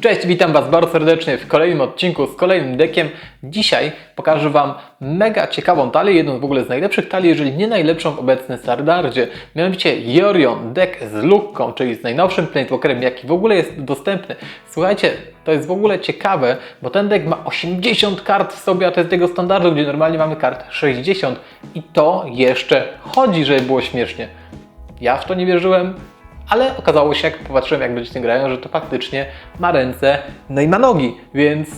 Cześć, witam Was bardzo serdecznie w kolejnym odcinku z kolejnym dekiem. Dzisiaj pokażę Wam mega ciekawą talię, jedną w ogóle z najlepszych talii, jeżeli nie najlepszą w obecnym standardzie. Mianowicie Jorion deck z lukką, czyli z najnowszym Planeswalkerem, jaki w ogóle jest dostępny. Słuchajcie, to jest w ogóle ciekawe, bo ten deck ma 80 kart w sobie, a to jest tego standardu, gdzie normalnie mamy kart 60 i to jeszcze chodzi, żeby było śmiesznie. Ja w to nie wierzyłem, ale okazało się, jak popatrzyłem, jak ludzie tym grają, że to faktycznie ma ręce, no i ma nogi, więc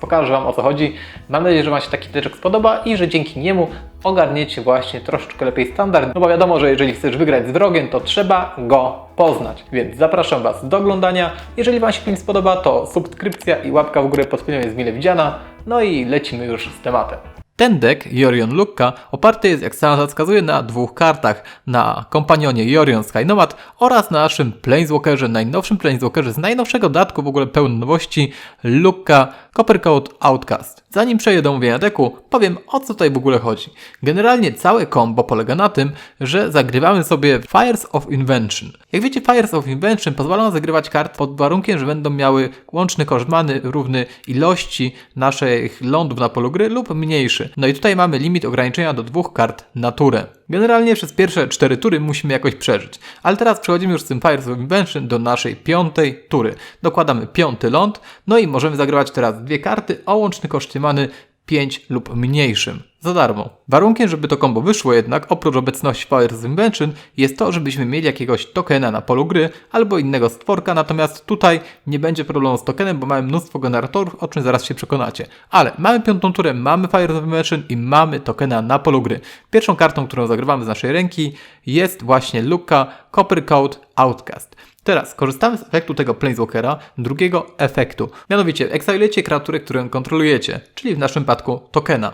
pokażę Wam o co chodzi. Mam nadzieję, że Wam się taki teczek spodoba i że dzięki niemu ogarniecie właśnie troszeczkę lepiej standard, no bo wiadomo, że jeżeli chcesz wygrać z wrogiem, to trzeba go poznać. Więc zapraszam Was do oglądania. Jeżeli Wam się film spodoba, to subskrypcja i łapka w górę pod filmem jest mile widziana. No i lecimy już z tematem. Ten deck, Jorion Lukka, oparty jest, jak sama wskazuje, na dwóch kartach. Na kompanionie Jorion Sky Nomad oraz na naszym Planeswalkerze, najnowszym Planeswalkerze z najnowszego dodatku, w ogóle pełen nowości, Lukka Coppercoat Outcast. Zanim przejdę do mówienia deku, powiem o co tutaj w ogóle chodzi. Generalnie całe combo polega na tym, że zagrywamy sobie Fires of Invention. Jak wiecie, Fires of Invention pozwalają zagrywać kart pod warunkiem, że będą miały łączny koszt many równy ilości naszych lądów na polu gry lub mniejszy. No i tutaj mamy limit ograniczenia do dwóch kart na turę. Generalnie przez pierwsze cztery tury musimy jakoś przeżyć. Ale teraz przechodzimy już z tym Fires of Invention do naszej piątej tury. Dokładamy piąty ląd, no i możemy zagrywać teraz dwie karty o łączny koszcie many 5 lub mniejszym. Za darmo. Warunkiem, żeby to kombo wyszło jednak, oprócz obecności Fires Invention, jest to, żebyśmy mieli jakiegoś tokena na polu gry albo innego stworka, natomiast tutaj nie będzie problemu z tokenem, bo mamy mnóstwo generatorów, o czym zaraz się przekonacie. Ale mamy piątą turę, mamy Fires Invention i mamy tokena na polu gry. Pierwszą kartą, którą zagrywamy z naszej ręki jest właśnie Luka Coppercoat Outcast. Teraz korzystamy z efektu tego Planeswalkera, drugiego efektu. Mianowicie eksylujecie kreatury, którą kontrolujecie, czyli w naszym przypadku tokena.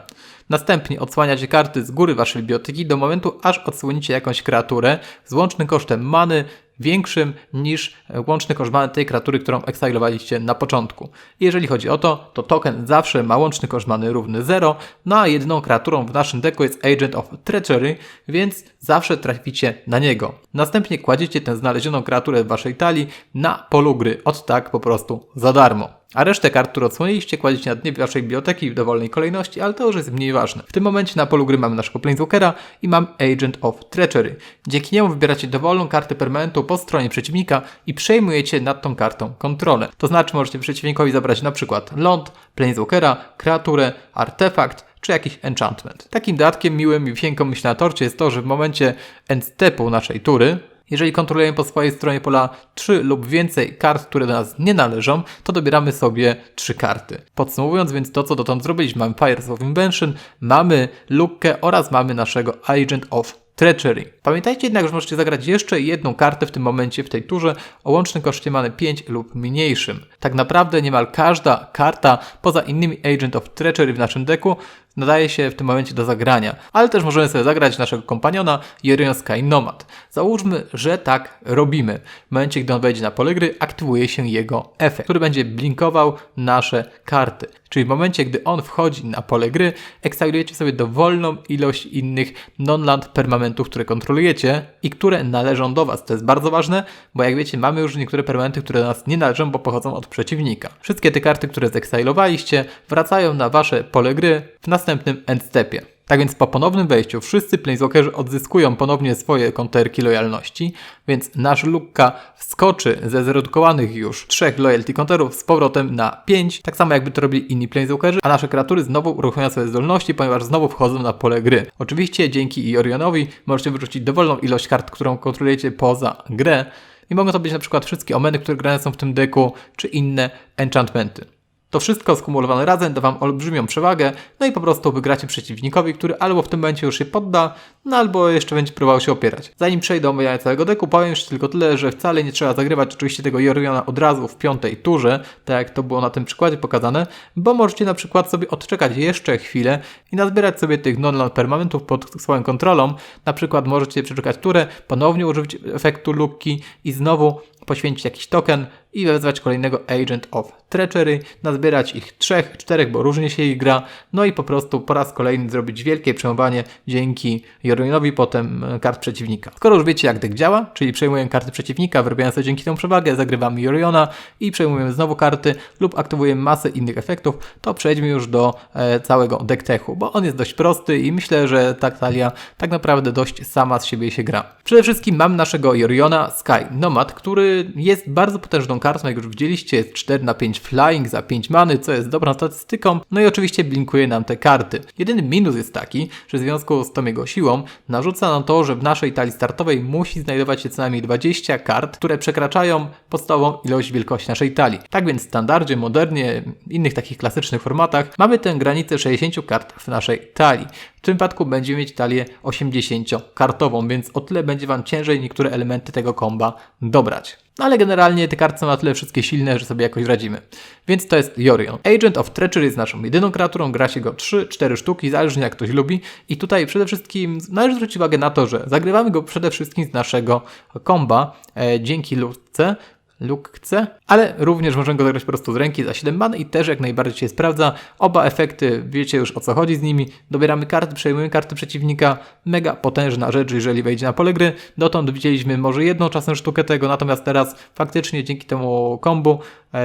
Następnie odsłaniacie karty z góry waszej biblioteki do momentu, aż odsłonicie jakąś kreaturę z łącznym kosztem many większym niż łączny koszt many tej kreatury, którą eksylowaliście na początku. Jeżeli chodzi o to, to token zawsze ma łączny koszt many równy 0, no a jedyną kreaturą w naszym deku jest Agent of Treachery, więc zawsze traficie na niego. Następnie kładziecie tę znalezioną kreaturę w waszej talii na polu gry, od tak po prostu za darmo. A resztę kart, które odsłoniliście, kładziecie na dnie waszej biblioteki w dowolnej kolejności, ale to już jest mniej ważne. W tym momencie na polu gry mamy naszego Planeswalkera i mam Agent of Treachery. Dzięki niemu wybieracie dowolną kartę permanentu po stronie przeciwnika i przejmujecie nad tą kartą kontrolę. To znaczy możecie przeciwnikowi zabrać przykład ląd, Planeswalkera, kreaturę, artefakt, czy jakiś enchantment. Takim dodatkiem miłym i wisienką myślę na torcie jest to, że w momencie endstepu naszej tury, jeżeli kontrolujemy po swojej stronie pola 3 lub więcej kart, które do nas nie należą, to dobieramy sobie 3 karty. Podsumowując więc to, co dotąd zrobiliśmy, mamy Fires of Invention, mamy Lukę oraz mamy naszego Agent of Treachery. Pamiętajcie jednak, że możecie zagrać jeszcze jedną kartę w tym momencie w tej turze o łącznym koszcie many 5 lub mniejszym. Tak naprawdę niemal każda karta poza innymi Agent of Treachery w naszym deku nadaje się w tym momencie do zagrania, ale też możemy sobie zagrać naszego kompaniona Jerion Sky Nomad. Załóżmy, że tak robimy. W momencie, gdy on wejdzie na pole gry, aktywuje się jego efekt, który będzie blinkował nasze karty. Czyli w momencie, gdy on wchodzi na pole gry, eksylujecie sobie dowolną ilość innych non-land permanentów, które kontrolujecie i które należą do Was. To jest bardzo ważne, bo jak wiecie, mamy już niektóre permanenty, które do nas nie należą, bo pochodzą od przeciwnika. Wszystkie te karty, które zeksylowaliście, wracają na Wasze pole gry w następnym endstepie. Tak więc po ponownym wejściu wszyscy Planeswalkerzy odzyskują ponownie swoje konterki lojalności, więc nasz Lukka wskoczy ze zredukowanych już trzech loyalty counterów z powrotem na 5, tak samo jakby to robili inni Planeswalkerzy, a nasze kreatury znowu uruchomią swoje zdolności, ponieważ znowu wchodzą na pole gry. Oczywiście dzięki Iorionowi możecie wyrzucić dowolną ilość kart, którą kontrolujecie poza grę i mogą to być na przykład wszystkie omeny, które grane są w tym deku, czy inne enchantmenty. To wszystko skumulowane razem da Wam olbrzymią przewagę, no i po prostu wygracie przeciwnikowi, który albo w tym momencie już się podda, no albo jeszcze będzie próbował się opierać. Zanim przejdę do omijania całego deku, powiem jeszcze tylko tyle, że wcale nie trzeba zagrywać oczywiście tego Joriona od razu w piątej turze, tak jak to było na tym przykładzie pokazane, bo możecie na przykład sobie odczekać jeszcze chwilę i nazbierać sobie tych non-land permanentów pod swoją kontrolą. Na przykład możecie przeczekać turę, ponownie użyć efektu lukki i znowu poświęcić jakiś token i wezwać kolejnego Agent of Treachery, nazbierać ich trzech, czterech, bo różnie się ich gra, no i po prostu po raz kolejny zrobić wielkie przejmowanie dzięki Jorinowi potem e, kart przeciwnika. Skoro już wiecie jak deck działa, czyli przejmujemy karty przeciwnika, wyrobiając sobie dzięki temu przewagę, zagrywamy Joriona i przejmujemy znowu karty lub aktywujemy masę innych efektów, to przejdźmy już do e, całego deck techu, bo on jest dość prosty i myślę, że ta talia tak naprawdę dość sama z siebie się gra. Przede wszystkim mam naszego Joriona Sky Nomad, który jest bardzo potężną kartą, jak już widzieliście, jest 4 na 5 flying za 5 many, co jest dobrą statystyką, no i oczywiście blinkuje nam te karty. Jedyny minus jest taki, że w związku z tą jego siłą narzuca nam to, że w naszej talii startowej musi znajdować się co najmniej 20 kart, które przekraczają podstawową ilość wielkości naszej talii. Tak więc w standardzie, modernie, innych takich klasycznych formatach mamy tę granicę 60 kart w naszej talii. W tym wypadku będziemy mieć talię 80-kartową, więc o tyle będzie Wam ciężej niektóre elementy tego komba dobrać. No ale generalnie te karty są na tyle wszystkie silne, że sobie jakoś radzimy. Więc to jest Yorion. Agent of Treachery jest naszą jedyną kreaturą, gra się go 3-4 sztuki, zależnie jak ktoś lubi. I tutaj przede wszystkim należy zwrócić uwagę na to, że zagrywamy go przede wszystkim z naszego komba e, dzięki lutce, lukce, ale również możemy go zagrać po prostu z ręki za 7 man i też jak najbardziej się sprawdza. Oba efekty, wiecie już o co chodzi z nimi. Dobieramy karty, przejmujemy karty przeciwnika. Mega potężna rzecz, jeżeli wejdzie na pole gry. Dotąd widzieliśmy może jedną czasem sztukę tego, natomiast teraz faktycznie dzięki temu kombu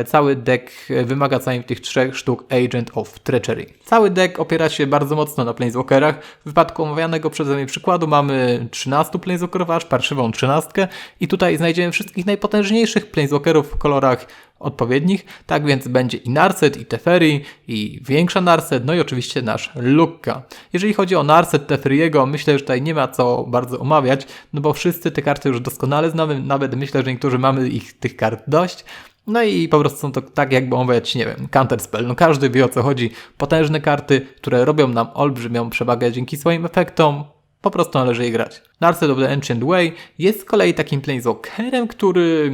cały deck wymaga co najmniej tych trzech sztuk Agent of Treachery. Cały deck opiera się bardzo mocno na Planeswalkerach. W wypadku omawianego przeze mnie przykładu mamy 13 Planeswalkerów, aż parszywą 13 i tutaj znajdziemy wszystkich najpotężniejszych Planeswalkerów w kolorach odpowiednich, tak więc będzie i Narset, i Teferi, i większa Narset, no i oczywiście nasz Lukka. Jeżeli chodzi o Narset Teferiego, myślę, że tutaj nie ma co bardzo omawiać, no bo wszyscy te karty już doskonale znamy, nawet myślę, że niektórzy mamy ich tych kart dość, no i po prostu są to tak jakby omawiać, nie wiem, Counterspell. No każdy wie o co chodzi. Potężne karty, które robią nam olbrzymią przewagę dzięki swoim efektom, po prostu należy je grać. Narset of the Ancient Way jest z kolei takim planeswalkerem, który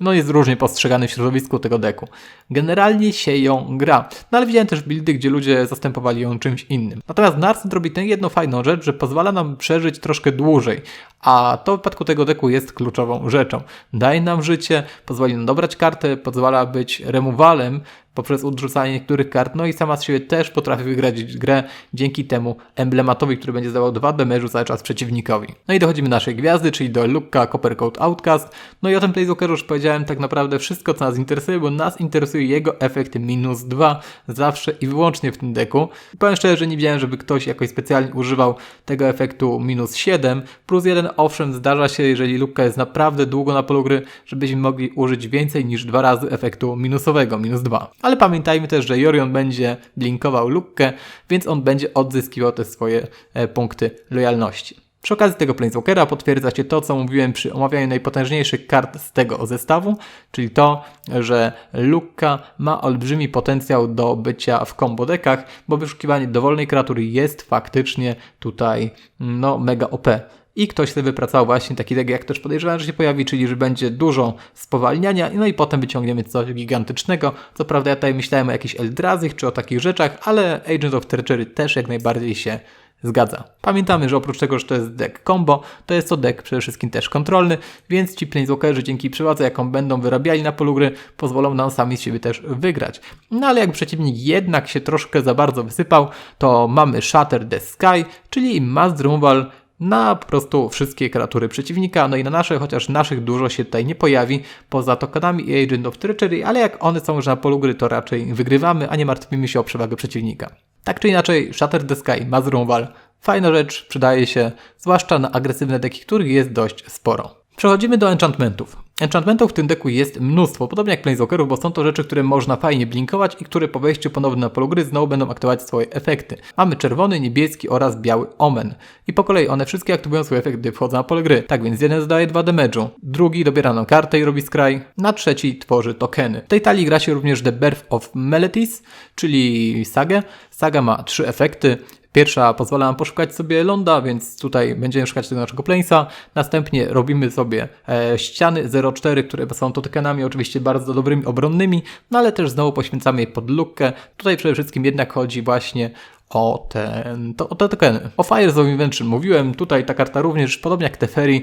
no jest różnie postrzegany w środowisku tego deku. Generalnie się ją gra, no ale widziałem też buildy, gdzie ludzie zastępowali ją czymś innym. Natomiast Narset robi tę jedną fajną rzecz, że pozwala nam przeżyć troszkę dłużej, a to w wypadku tego deku jest kluczową rzeczą. Daje nam życie, pozwoli nam dobrać kartę, pozwala być removalem, poprzez odrzucanie niektórych kart, no i sama z siebie też potrafi wygrać grę dzięki temu emblematowi, który będzie zdawał 2 damage'u cały czas przeciwnikowi. No i dochodzimy do naszej gwiazdy, czyli do Lukka Coppercoat Outcast. No i o tym Planeswalkeru już powiedziałem tak naprawdę wszystko, co nas interesuje, bo nas interesuje jego efekt minus 2 zawsze i wyłącznie w tym deku. I powiem szczerze, że nie widziałem, żeby ktoś jakoś specjalnie używał tego efektu minus 7. Plus 1 owszem zdarza się, jeżeli Lukka jest naprawdę długo na polu gry, żebyśmy mogli użyć więcej niż dwa razy efektu minusowego, minus 2 ale pamiętajmy też, że Jorion będzie blinkował lukkę, więc on będzie odzyskiwał te swoje e, punkty lojalności. Przy okazji tego Planeswalkera potwierdza się to, co mówiłem przy omawianiu najpotężniejszych kart z tego zestawu, czyli to, że Lukka ma olbrzymi potencjał do bycia w combo dekach, bo wyszukiwanie dowolnej kreatury jest faktycznie tutaj no, mega OP i ktoś sobie wypracował właśnie taki deck, jak też podejrzewam, że się pojawi, czyli że będzie dużo spowalniania, no i potem wyciągniemy coś gigantycznego. Co prawda ja tutaj myślałem o jakichś Eldrazych czy o takich rzeczach, ale Agent of Treachery też jak najbardziej się zgadza. Pamiętamy, że oprócz tego, że to jest deck combo, to jest to deck przede wszystkim też kontrolny, więc ci planeswalkerzy dzięki przewadze, jaką będą wyrabiali na polu gry, pozwolą nam sami z siebie też wygrać. No ale jak przeciwnik jednak się troszkę za bardzo wysypał, to mamy Shatter the Sky, czyli Removal na po prostu wszystkie kreatury przeciwnika, no i na nasze, chociaż naszych dużo się tutaj nie pojawi, poza tokenami i Agent of Treachery, ale jak one są już na polu gry, to raczej wygrywamy, a nie martwimy się o przewagę przeciwnika. Tak czy inaczej, Shatter the Sky, Mazrumwal, fajna rzecz, przydaje się, zwłaszcza na agresywne deki, których jest dość sporo. Przechodzimy do enchantmentów. Enchantmentów w tym deku jest mnóstwo, podobnie jak Planeswalkerów, bo są to rzeczy, które można fajnie blinkować i które po wejściu ponownie na polu gry znowu będą aktywować swoje efekty. Mamy czerwony, niebieski oraz biały omen. I po kolei one wszystkie aktywują swoje efekty, gdy wchodzą na pole gry. Tak więc jeden zadaje 2 damage'u, drugi dobiera nam kartę i robi scry, na trzeci tworzy tokeny. W tej talii gra się również The Birth of Meletis, czyli sagę. Saga ma trzy efekty. Pierwsza pozwala nam poszukać sobie ląda, więc tutaj będziemy szukać tego naszego plańca. Następnie robimy sobie e, ściany 0,4, które są to tokenami oczywiście bardzo dobrymi obronnymi, no ale też znowu poświęcamy je pod lukkę. Tutaj przede wszystkim jednak chodzi właśnie o ten, to, o te tokeny. O Fires of Invention mówiłem, tutaj ta karta również, podobnie jak Teferi,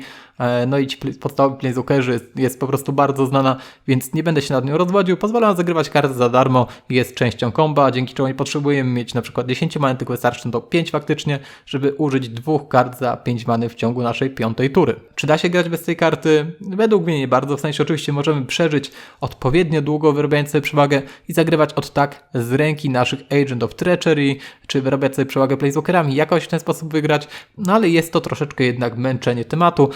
no i ci podstawowi Planeswalkerzy jest po prostu bardzo znana, więc nie będę się nad nią rozwodził. Pozwala zagrywać karty za darmo, jest częścią komba, dzięki czemu nie potrzebujemy mieć na przykład 10 many, tylko wystarczy to 5 faktycznie, żeby użyć dwóch kart za 5 many w ciągu naszej piątej tury. Czy da się grać bez tej karty? Według mnie nie bardzo, w sensie oczywiście możemy przeżyć odpowiednio długo, wyrobiając sobie przewagę i zagrywać od tak z ręki naszych Agent of Treachery, czy wyrabiać sobie przewagę Planeswalkerami, jakoś w ten sposób wygrać, no ale jest to troszeczkę jednak męczenie tematu.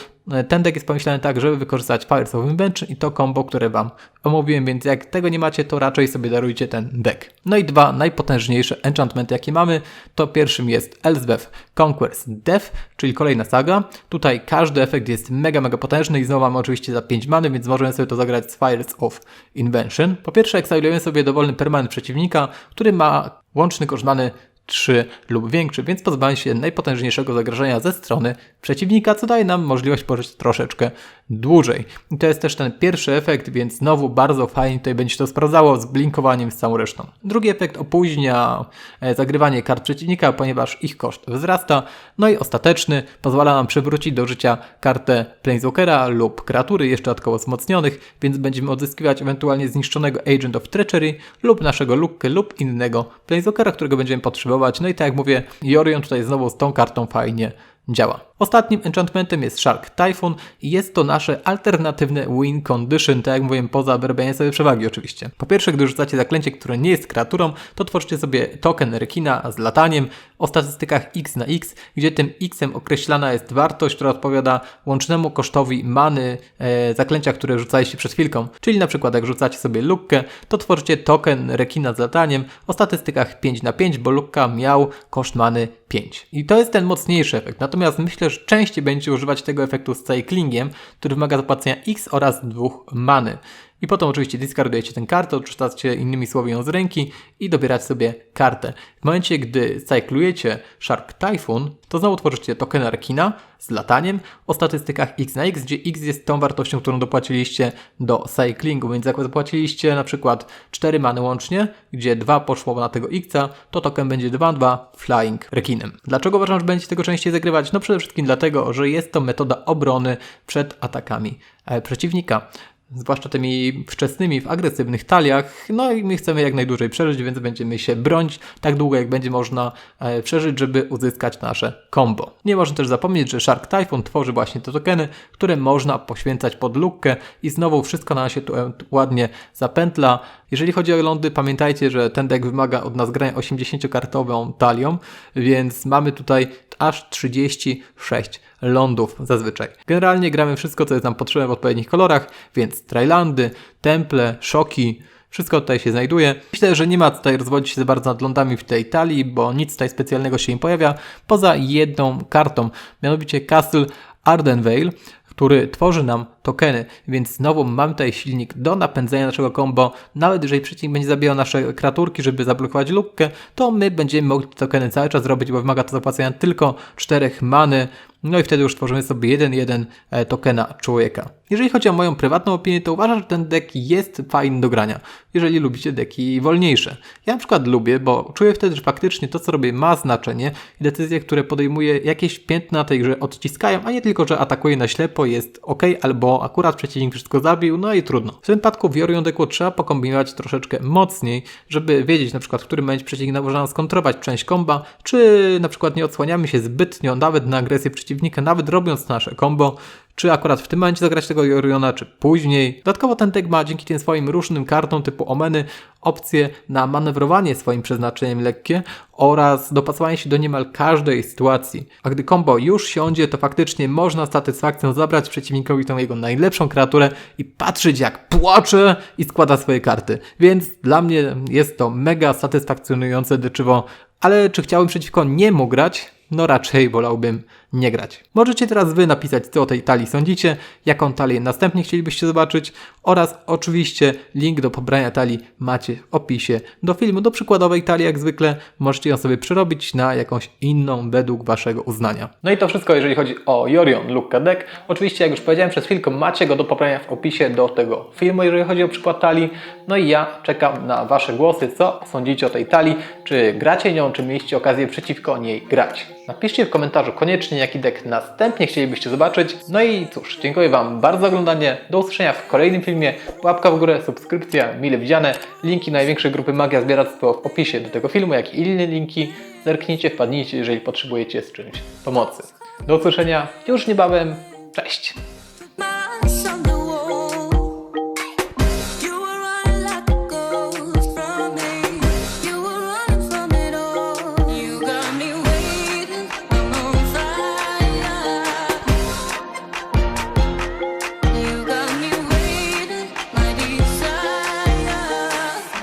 Ten deck jest pomyślany tak, żeby wykorzystać Fires of Invention i to combo, które Wam omówiłem, więc jak tego nie macie, to raczej sobie darujcie ten deck. No i dwa najpotężniejsze enchantmenty, jakie mamy, to pierwszym jest Elsbeth Conquest Death, czyli kolejna saga. Tutaj każdy efekt jest mega, mega potężny i znowu mamy oczywiście za 5 many, więc możemy sobie to zagrać z Fires of Invention. Po pierwsze, eksylujemy sobie dowolny permanent przeciwnika, który ma łączny koszt many 3 lub większy, więc pozbywamy się najpotężniejszego zagrożenia ze strony przeciwnika, co daje nam możliwość pożyć troszeczkę dłużej. I to jest też ten pierwszy efekt, więc znowu bardzo fajnie tutaj będzie to sprawdzało z blinkowaniem z całą resztą. Drugi efekt opóźnia e, zagrywanie kart przeciwnika, ponieważ ich koszt wzrasta. No i ostateczny pozwala nam przywrócić do życia kartę Planeswalkera lub kreatury jeszcze dodatkowo wzmocnionych, więc będziemy odzyskiwać ewentualnie zniszczonego Agent of Treachery lub naszego Lukkę lub innego Planeswalkera, którego będziemy potrzebować. No i tak jak mówię, Jorion tutaj znowu z tą kartą fajnie działa. Ostatnim enchantmentem jest Shark Typhoon i jest to nasze alternatywne win condition, tak jak mówiłem, poza wyrobieniem sobie przewagi oczywiście. Po pierwsze, gdy rzucacie zaklęcie, które nie jest kreaturą, to tworzycie sobie token rekina z lataniem o statystykach x na x, gdzie tym xem określana jest wartość, która odpowiada łącznemu kosztowi many e, zaklęcia, które rzucaliście przed chwilką. Czyli na przykład jak rzucacie sobie lukkę, to tworzycie token rekina z lataniem o statystykach 5 na 5, bo lukka miał koszt many 5. I to jest ten mocniejszy efekt. Natomiast myślę, że częściej będziecie używać tego efektu z cyclingiem, który wymaga zapłacenia X oraz dwóch many. I potem oczywiście discardujecie tę kartę, odczytacie innymi słowy ją z ręki i dobieracie sobie kartę. W momencie, gdy cyklujecie Shark Typhoon, to znowu tworzycie token Arkina z lataniem o statystykach x na x, gdzie x jest tą wartością, którą dopłaciliście do cyclingu, więc jak zapłaciliście na przykład 4 many łącznie, gdzie 2 poszło na tego x, to token będzie 2-2 Flying Rekinem. Dlaczego uważam, że będziecie tego częściej zagrywać? No przede wszystkim dlatego, że jest to metoda obrony przed atakami e, przeciwnika zwłaszcza tymi wczesnymi, w agresywnych taliach. No i my chcemy jak najdłużej przeżyć, więc będziemy się bronić tak długo, jak będzie można e, przeżyć, żeby uzyskać nasze combo. Nie można też zapomnieć, że Shark Typhoon tworzy właśnie te tokeny, które można poświęcać pod lukkę i znowu wszystko na się tu e, ładnie zapętla. Jeżeli chodzi o lądy, pamiętajcie, że ten deck wymaga od nas grania 80-kartową talią, więc mamy tutaj aż 36 lądów zazwyczaj. Generalnie gramy wszystko, co jest nam potrzebne w odpowiednich kolorach, więc trajlandy, temple, szoki, wszystko tutaj się znajduje. Myślę, że nie ma tutaj rozwodzić się za bardzo nad lądami w tej talii, bo nic tutaj specjalnego się nie pojawia, poza jedną kartą, mianowicie Castle Ardenvale, który tworzy nam tokeny, więc znowu mamy tutaj silnik do napędzenia naszego combo. Nawet jeżeli przeciwnik będzie zabijał nasze kreaturki, żeby zablokować lukkę, to my będziemy mogli tokeny cały czas robić, bo wymaga to zapłacenia tylko 4 many. No i wtedy już tworzymy sobie jeden jeden e, tokena człowieka. Jeżeli chodzi o moją prywatną opinię, to uważam, że ten deck jest fajny do grania, jeżeli lubicie deki wolniejsze. Ja na przykład lubię, bo czuję wtedy, że faktycznie to, co robię, ma znaczenie i decyzje, które podejmuję, jakieś piętna tej grze odciskają, a nie tylko, że atakuję na ślepo, jest ok, albo akurat przeciwnik wszystko zabił, no i trudno. W tym wypadku w Jorion deku trzeba pokombinować troszeczkę mocniej, żeby wiedzieć na przykład, w którym momencie przeciwnik może nam skontrować część komba, czy na przykład nie odsłaniamy się zbytnio nawet na agresję przeciwnika, nawet robiąc nasze combo, czy akurat w tym momencie zagrać tego Joriona, czy później. Dodatkowo ten deck ma dzięki tym swoim różnym kartom typu Omeny opcję na manewrowanie swoim przeznaczeniem lekkie oraz dopasowanie się do niemal każdej sytuacji. A gdy combo już siądzie, to faktycznie można z satysfakcją zabrać przeciwnikowi tą jego najlepszą kreaturę i patrzeć jak płacze i składa swoje karty. Więc dla mnie jest to mega satysfakcjonujące deczywo, ale czy chciałbym przeciwko niemu grać? No raczej wolałbym nie grać. Możecie teraz Wy napisać, co o tej talii sądzicie, jaką talię następnie chcielibyście zobaczyć oraz oczywiście link do pobrania talii macie w opisie do filmu. Do przykładowej talii jak zwykle możecie ją sobie przerobić na jakąś inną według Waszego uznania. No i to wszystko jeżeli chodzi o Jorion Lukka Deck. Oczywiście jak już powiedziałem przed chwilką macie go do pobrania w opisie do tego filmu, jeżeli chodzi o przykład talii. No i ja czekam na Wasze głosy, co sądzicie o tej talii, czy gracie nią, czy mieliście okazję przeciwko niej grać. Napiszcie w komentarzu koniecznie, jaki deck następnie chcielibyście zobaczyć. No i cóż, dziękuję Wam bardzo za oglądanie. Do usłyszenia w kolejnym filmie. Łapka w górę, subskrypcja, mile widziane. Linki największej grupy Magia Zbieractwo w opisie do tego filmu, jak i inne linki. Zerknijcie, wpadnijcie, jeżeli potrzebujecie z czymś pomocy. Do usłyszenia już niebawem. Cześć!